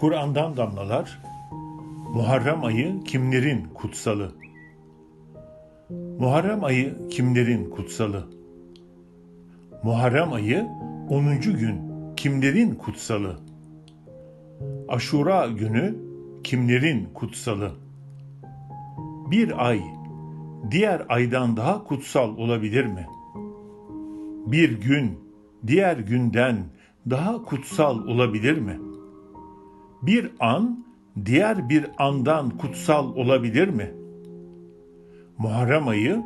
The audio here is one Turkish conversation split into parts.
Kur'an'dan damlalar, Muharrem ayı kimlerin kutsalı? Muharrem ayı kimlerin kutsalı? Muharrem ayı 10. gün kimlerin kutsalı? Aşura günü kimlerin kutsalı? Bir ay diğer aydan daha kutsal olabilir mi? Bir gün diğer günden daha kutsal olabilir mi? Bir an diğer bir andan kutsal olabilir mi? Muharrem ayı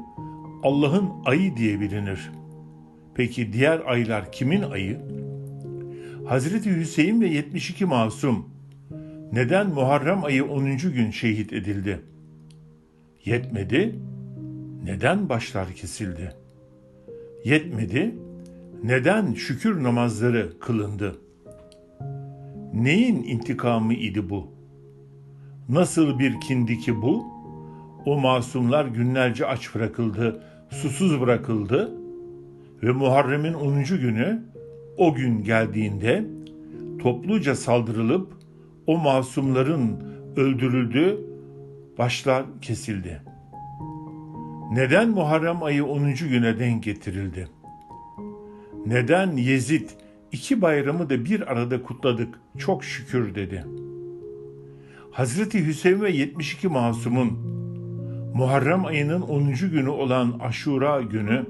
Allah'ın ayı diye bilinir. Peki diğer aylar kimin ayı? Hazreti Hüseyin ve 72 masum neden Muharrem ayı 10. gün şehit edildi? Yetmedi, neden başlar kesildi? Yetmedi, neden şükür namazları kılındı? Neyin intikamı idi bu? Nasıl bir kindi ki bu? O masumlar günlerce aç bırakıldı, susuz bırakıldı ve Muharrem'in 10. günü o gün geldiğinde topluca saldırılıp o masumların öldürüldü, başlar kesildi. Neden Muharrem ayı 10. güne denk getirildi? Neden Yezid iki bayramı da bir arada kutladık çok şükür dedi. Hazreti Hüseyin ve 72 masumun Muharrem ayının 10. günü olan Aşura günü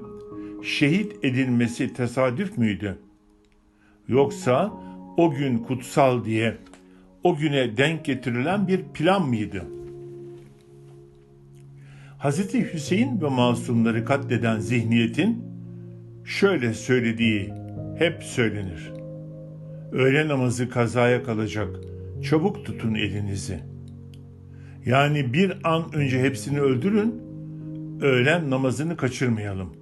şehit edilmesi tesadüf müydü? Yoksa o gün kutsal diye o güne denk getirilen bir plan mıydı? Hazreti Hüseyin ve masumları katleden zihniyetin şöyle söylediği hep söylenir. Öğle namazı kazaya kalacak. Çabuk tutun elinizi. Yani bir an önce hepsini öldürün. Öğlen namazını kaçırmayalım.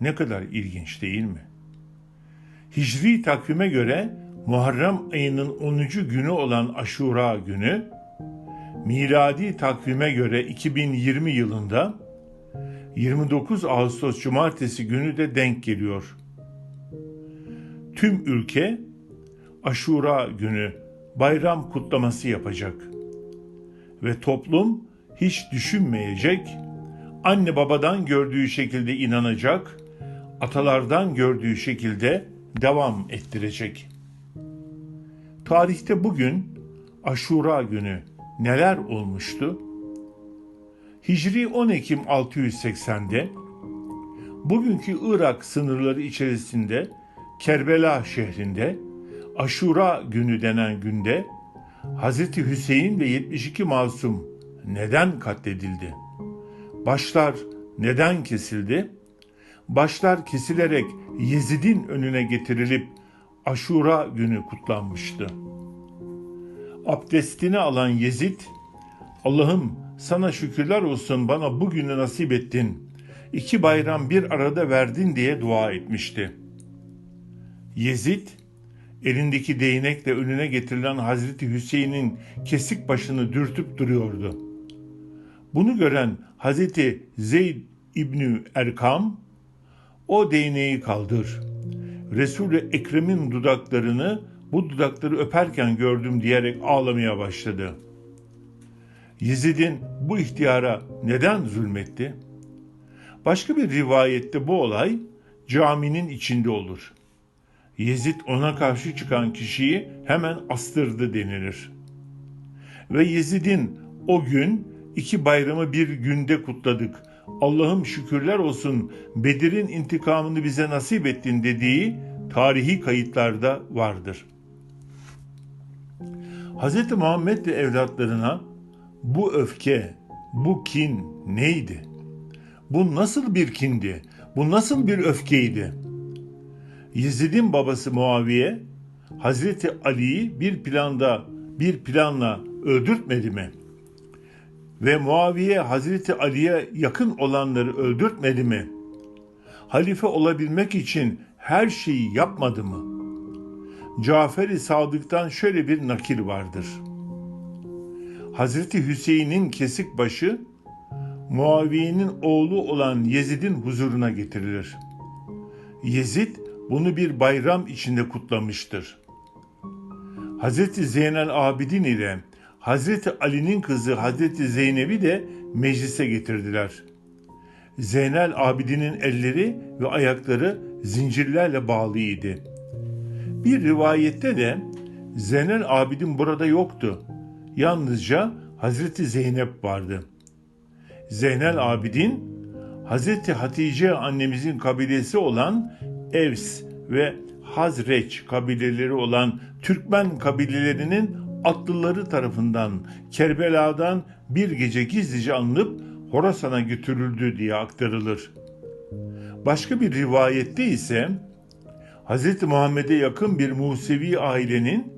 Ne kadar ilginç değil mi? Hicri takvime göre Muharrem ayının 10. günü olan Aşura günü, miladi takvime göre 2020 yılında 29 Ağustos Cumartesi günü de denk geliyor. Tüm ülke Aşura günü bayram kutlaması yapacak. Ve toplum hiç düşünmeyecek, anne babadan gördüğü şekilde inanacak, atalardan gördüğü şekilde devam ettirecek. Tarihte bugün Aşura günü neler olmuştu? Hicri 10 Ekim 680'de bugünkü Irak sınırları içerisinde Kerbela şehrinde Aşura günü denen günde Hazreti Hüseyin ve 72 masum neden katledildi? Başlar neden kesildi? Başlar kesilerek Yezid'in önüne getirilip Aşura günü kutlanmıştı. Abdestini alan Yezid, Allah'ım sana şükürler olsun bana bugünü nasip ettin. İki bayram bir arada verdin diye dua etmişti. Yezid, elindeki değnekle önüne getirilen Hazreti Hüseyin'in kesik başını dürtüp duruyordu. Bunu gören Hazreti Zeyd İbni Erkam, o değneği kaldır. Resul-i Ekrem'in dudaklarını bu dudakları öperken gördüm diyerek ağlamaya başladı. Yezid'in bu ihtiyara neden zulmetti? Başka bir rivayette bu olay caminin içinde olur. Yezid ona karşı çıkan kişiyi hemen astırdı denilir. Ve Yezid'in o gün iki bayramı bir günde kutladık. Allah'ım şükürler olsun Bedir'in intikamını bize nasip ettin dediği tarihi kayıtlarda vardır. Hz. Muhammed ve evlatlarına bu öfke, bu kin neydi? Bu nasıl bir kindi? Bu nasıl bir öfkeydi? Yezid'in babası Muaviye Hazreti Ali'yi bir planda bir planla öldürtmedi mi? Ve Muaviye Hazreti Ali'ye yakın olanları öldürtmedi mi? Halife olabilmek için her şeyi yapmadı mı? Cafer-i Sadık'tan şöyle bir nakil vardır. Hazreti Hüseyin'in kesik başı Muaviye'nin oğlu olan Yezid'in huzuruna getirilir. Yezid bunu bir bayram içinde kutlamıştır. Hazreti Zeynel Abidin ile Hazreti Ali'nin kızı Hazreti Zeynep'i de meclise getirdiler. Zeynel Abidin'in elleri ve ayakları zincirlerle bağlıydı. Bir rivayette de Zeynel Abidin burada yoktu. Yalnızca Hazreti Zeynep vardı. Zeynel Abidin, Hazreti Hatice annemizin kabilesi olan Evs ve Hazreç kabileleri olan Türkmen kabilelerinin atlıları tarafından Kerbela'dan bir gece gizlice alınıp Horasan'a götürüldü diye aktarılır. Başka bir rivayette ise Hz. Muhammed'e yakın bir Musevi ailenin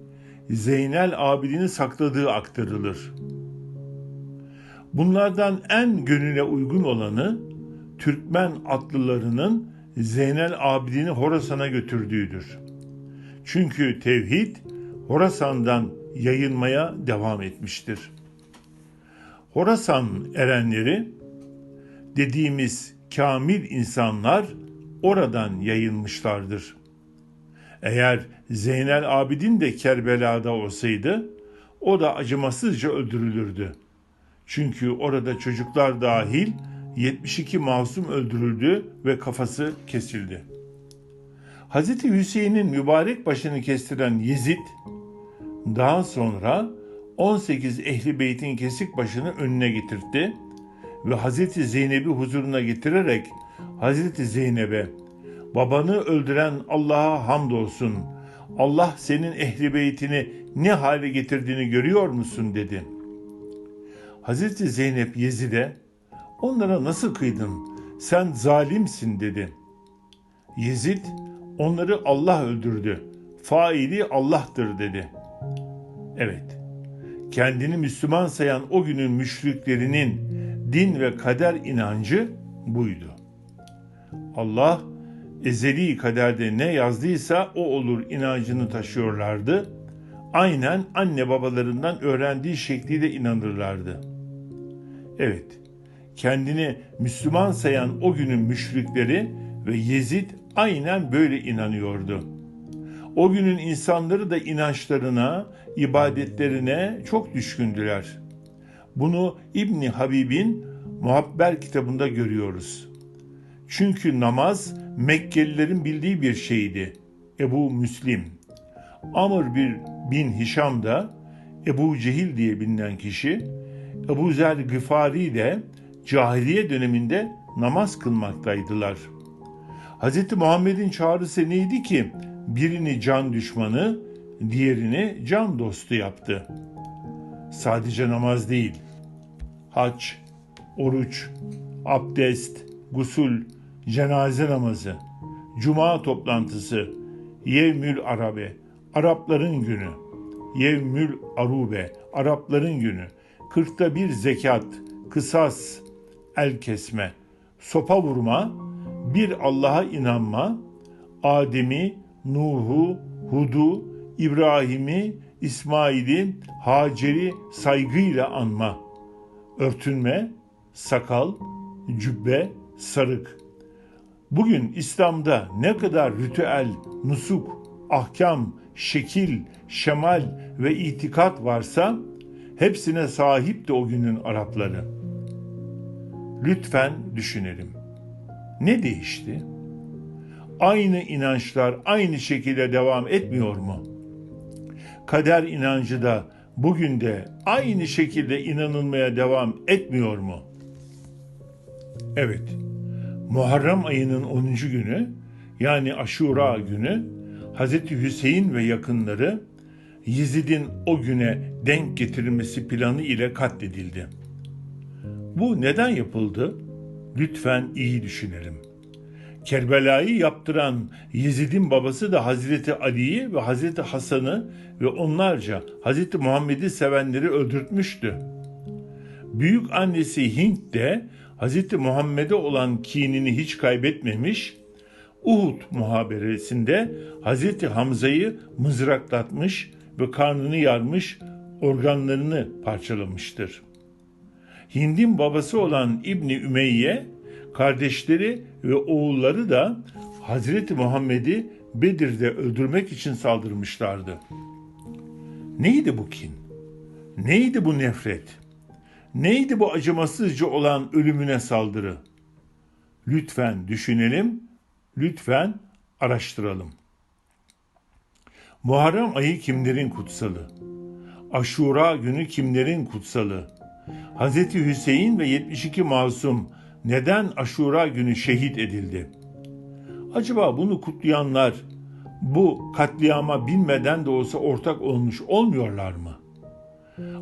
Zeynel Abidin'i sakladığı aktarılır. Bunlardan en gönüle uygun olanı Türkmen atlılarının Zeynel Abidin'i Horasan'a götürdüğüdür. Çünkü tevhid Horasan'dan yayılmaya devam etmiştir. Horasan erenleri dediğimiz kamil insanlar oradan yayılmışlardır. Eğer Zeynel Abidin de Kerbela'da olsaydı o da acımasızca öldürülürdü. Çünkü orada çocuklar dahil 72 masum öldürüldü ve kafası kesildi. Hz. Hüseyin'in mübarek başını kestiren Yezid, daha sonra 18 ehli beytin kesik başını önüne getirtti ve Hz. Zeynep'i huzuruna getirerek Hz. Zeynep'e babanı öldüren Allah'a hamdolsun. Allah senin ehli beytini ne hale getirdiğini görüyor musun dedi. Hz. Zeynep Yezid'e onlara nasıl kıydın sen zalimsin dedi. Yezid onları Allah öldürdü. Faili Allah'tır dedi. Evet kendini Müslüman sayan o günün müşriklerinin din ve kader inancı buydu. Allah ezeli kaderde ne yazdıysa o olur inancını taşıyorlardı. Aynen anne babalarından öğrendiği şekliyle inanırlardı. Evet, kendini Müslüman sayan o günün müşrikleri ve Yezid aynen böyle inanıyordu. O günün insanları da inançlarına, ibadetlerine çok düşkündüler. Bunu İbni Habib'in Muhabber kitabında görüyoruz. Çünkü namaz Mekkelilerin bildiği bir şeydi. Ebu Müslim. Amr bir bin Hişam da Ebu Cehil diye bilinen kişi Ebu Zer Gıfari de cahiliye döneminde namaz kılmaktaydılar. Hz. Muhammed'in çağrısı neydi ki birini can düşmanı, diğerini can dostu yaptı. Sadece namaz değil, hac, oruç, abdest, gusül, cenaze namazı, cuma toplantısı, yevmül arabe, Arapların günü, yevmül arube, Arapların günü, kırkta bir zekat, kısas, el kesme, sopa vurma, bir Allah'a inanma, Adem'i, Nuh'u, Hud'u, İbrahim'i, İsmail'i, Hacer'i saygıyla anma. Örtünme, sakal, cübbe, sarık. Bugün İslam'da ne kadar ritüel, nusuk, ahkam, şekil, şemal ve itikat varsa hepsine sahip de o günün Arapları. Lütfen düşünelim. Ne değişti? Aynı inançlar aynı şekilde devam etmiyor mu? Kader inancı da bugün de aynı şekilde inanılmaya devam etmiyor mu? Evet. Muharrem ayının 10. günü yani Aşura günü Hz. Hüseyin ve yakınları Yezid'in o güne denk getirilmesi planı ile katledildi. Bu neden yapıldı? Lütfen iyi düşünelim. Kerbela'yı yaptıran Yezid'in babası da Hazreti Ali'yi ve Hazreti Hasan'ı ve onlarca Hazreti Muhammed'i sevenleri öldürtmüştü. Büyük annesi Hint de Hazreti Muhammed'e olan kinini hiç kaybetmemiş, Uhud muhaberesinde Hazreti Hamza'yı mızraklatmış ve karnını yarmış, organlarını parçalamıştır. Hind'in babası olan İbni Ümeyye, kardeşleri ve oğulları da Hazreti Muhammed'i Bedir'de öldürmek için saldırmışlardı. Neydi bu kin? Neydi bu nefret? Neydi bu acımasızca olan ölümüne saldırı? Lütfen düşünelim, lütfen araştıralım. Muharrem ayı kimlerin kutsalı? Aşura günü kimlerin kutsalı? Hz. Hüseyin ve 72 masum neden Aşura günü şehit edildi? Acaba bunu kutlayanlar bu katliama bilmeden de olsa ortak olmuş olmuyorlar mı?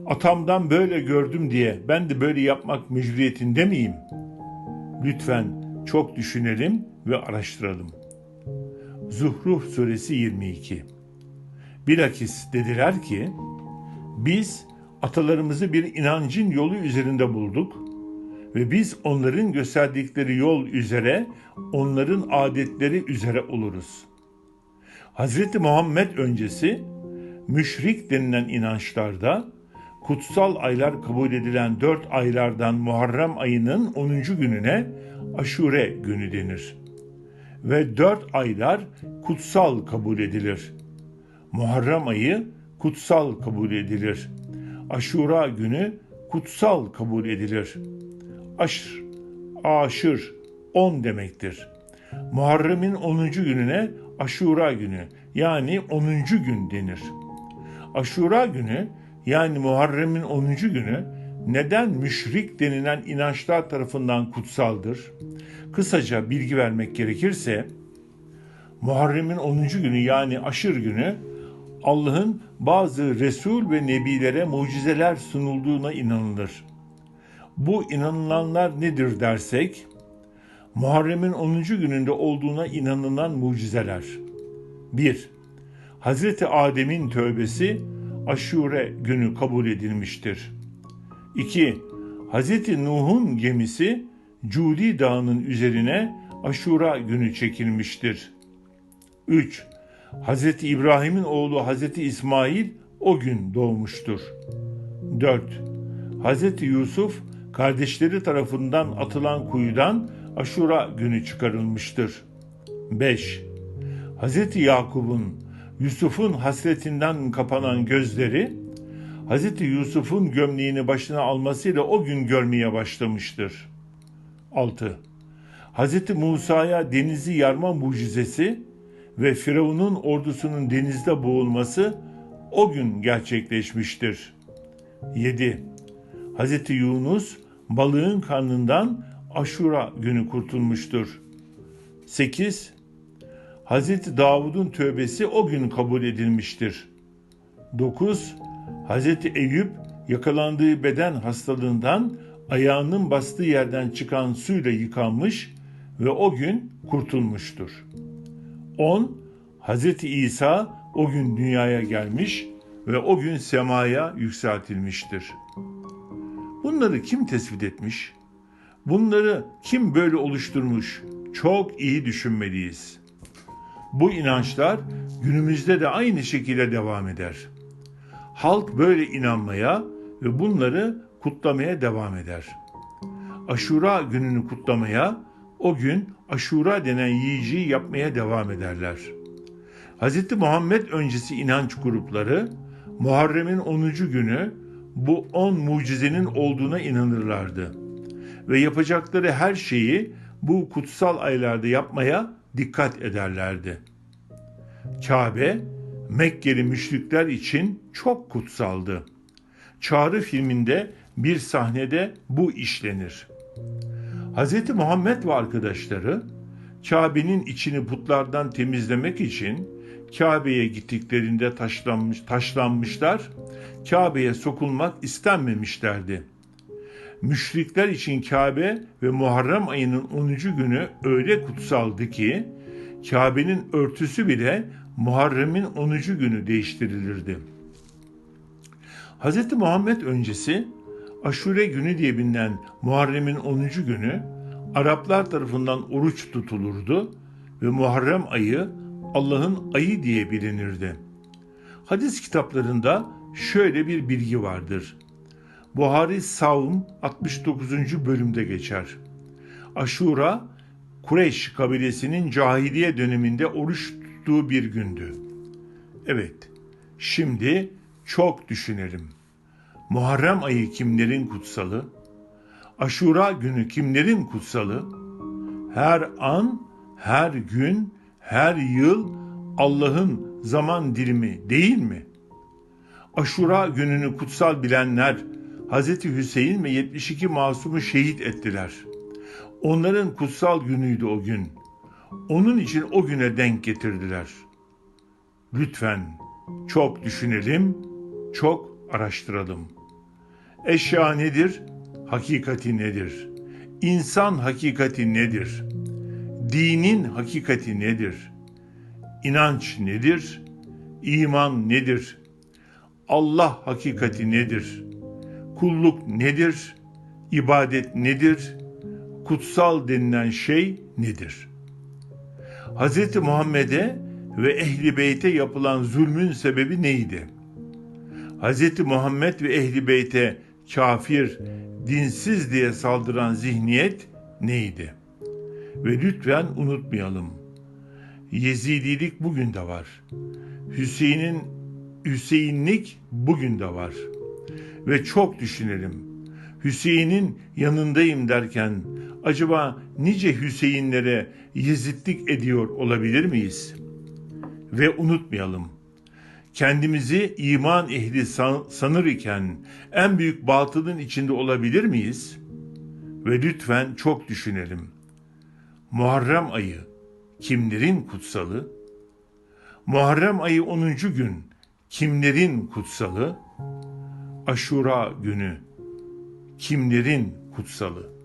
Atamdan böyle gördüm diye ben de böyle yapmak mecburiyetinde miyim? Lütfen çok düşünelim ve araştıralım. Zuhruf suresi 22 Bilakis dediler ki, biz atalarımızı bir inancın yolu üzerinde bulduk ve biz onların gösterdikleri yol üzere, onların adetleri üzere oluruz. Hz. Muhammed öncesi, müşrik denilen inançlarda, kutsal aylar kabul edilen dört aylardan Muharrem ayının 10. gününe Aşure günü denir. Ve dört aylar kutsal kabul edilir. Muharrem ayı kutsal kabul edilir. Aşura günü kutsal kabul edilir. Aşr, aşır, on demektir. Muharrem'in 10. gününe Aşura günü yani 10. gün denir. Aşura günü yani Muharrem'in 10. günü neden müşrik denilen inançlar tarafından kutsaldır? Kısaca bilgi vermek gerekirse Muharrem'in 10. günü yani aşır günü Allah'ın bazı Resul ve Nebilere mucizeler sunulduğuna inanılır. Bu inanılanlar nedir dersek, Muharrem'in 10. gününde olduğuna inanılan mucizeler. 1. Hazreti Adem'in tövbesi Aşure günü kabul edilmiştir. 2. Hazreti Nuh'un gemisi Cudi Dağı'nın üzerine Aşura günü çekilmiştir. 3. Hazreti İbrahim'in oğlu Hazreti İsmail o gün doğmuştur. 4. Hazreti Yusuf kardeşleri tarafından atılan kuyudan Aşura günü çıkarılmıştır. 5. Hazreti Yakub'un Yusuf'un hasretinden kapanan gözleri Hazreti Yusuf'un gömleğini başına almasıyla o gün görmeye başlamıştır. 6. Hazreti Musa'ya denizi yarma mucizesi ve Firavun'un ordusunun denizde boğulması o gün gerçekleşmiştir. 7. Hazreti Yunus balığın karnından Aşura günü kurtulmuştur. 8. Hazreti Davud'un tövbesi o gün kabul edilmiştir. 9. Hazreti Eyüp yakalandığı beden hastalığından ayağının bastığı yerden çıkan suyla yıkanmış ve o gün kurtulmuştur. 10. Hazreti İsa o gün dünyaya gelmiş ve o gün semaya yükseltilmiştir. Bunları kim tespit etmiş? Bunları kim böyle oluşturmuş? Çok iyi düşünmeliyiz. Bu inançlar günümüzde de aynı şekilde devam eder. Halk böyle inanmaya ve bunları kutlamaya devam eder. Aşura gününü kutlamaya, o gün aşura denen yiyeceği yapmaya devam ederler. Hz. Muhammed öncesi inanç grupları Muharrem'in 10. günü bu 10 mucizenin olduğuna inanırlardı. Ve yapacakları her şeyi bu kutsal aylarda yapmaya dikkat ederlerdi. Kabe, Mekkeli müşrikler için çok kutsaldı. Çağrı filminde bir sahnede bu işlenir. Hz. Muhammed ve arkadaşları Kabe'nin içini putlardan temizlemek için Kabe'ye gittiklerinde taşlanmış, taşlanmışlar, Kabe'ye sokulmak istenmemişlerdi. Müşrikler için Kabe ve Muharrem ayının 10. günü öyle kutsaldı ki Kabe'nin örtüsü bile Muharrem'in 10. günü değiştirilirdi. Hz. Muhammed öncesi Aşure günü diye bilinen Muharrem'in 10. günü Araplar tarafından oruç tutulurdu ve Muharrem ayı Allah'ın ayı diye bilinirdi. Hadis kitaplarında şöyle bir bilgi vardır. Buhari Savm 69. bölümde geçer. Aşura, Kureyş kabilesinin cahiliye döneminde oruç tuttuğu bir gündü. Evet, şimdi çok düşünelim. Muharrem ayı kimlerin kutsalı? Aşura günü kimlerin kutsalı? Her an, her gün, her yıl Allah'ın zaman dilimi değil mi? Aşura gününü kutsal bilenler Hz. Hüseyin ve 72 masumu şehit ettiler. Onların kutsal günüydü o gün. Onun için o güne denk getirdiler. Lütfen çok düşünelim, çok araştıralım. Eşya nedir? Hakikati nedir? İnsan hakikati nedir? Dinin hakikati nedir? İnanç nedir? İman nedir? Allah hakikati nedir? Kulluk nedir? İbadet nedir? Kutsal denilen şey nedir? Hz. Muhammed'e ve Ehli Beyt'e yapılan zulmün sebebi neydi? Hz. Muhammed ve Ehli Beyt'e kafir, dinsiz diye saldıran zihniyet neydi? Ve lütfen unutmayalım. Yezidilik bugün de var. Hüseyin'in Hüseyinlik bugün de var. Ve çok düşünelim. Hüseyin'in yanındayım derken acaba nice Hüseyinlere Yezidlik ediyor olabilir miyiz? Ve unutmayalım. Kendimizi iman ehli san- sanır iken en büyük batılın içinde olabilir miyiz? Ve lütfen çok düşünelim. Muharrem ayı kimlerin kutsalı? Muharrem ayı 10. gün kimlerin kutsalı? Aşura günü kimlerin kutsalı?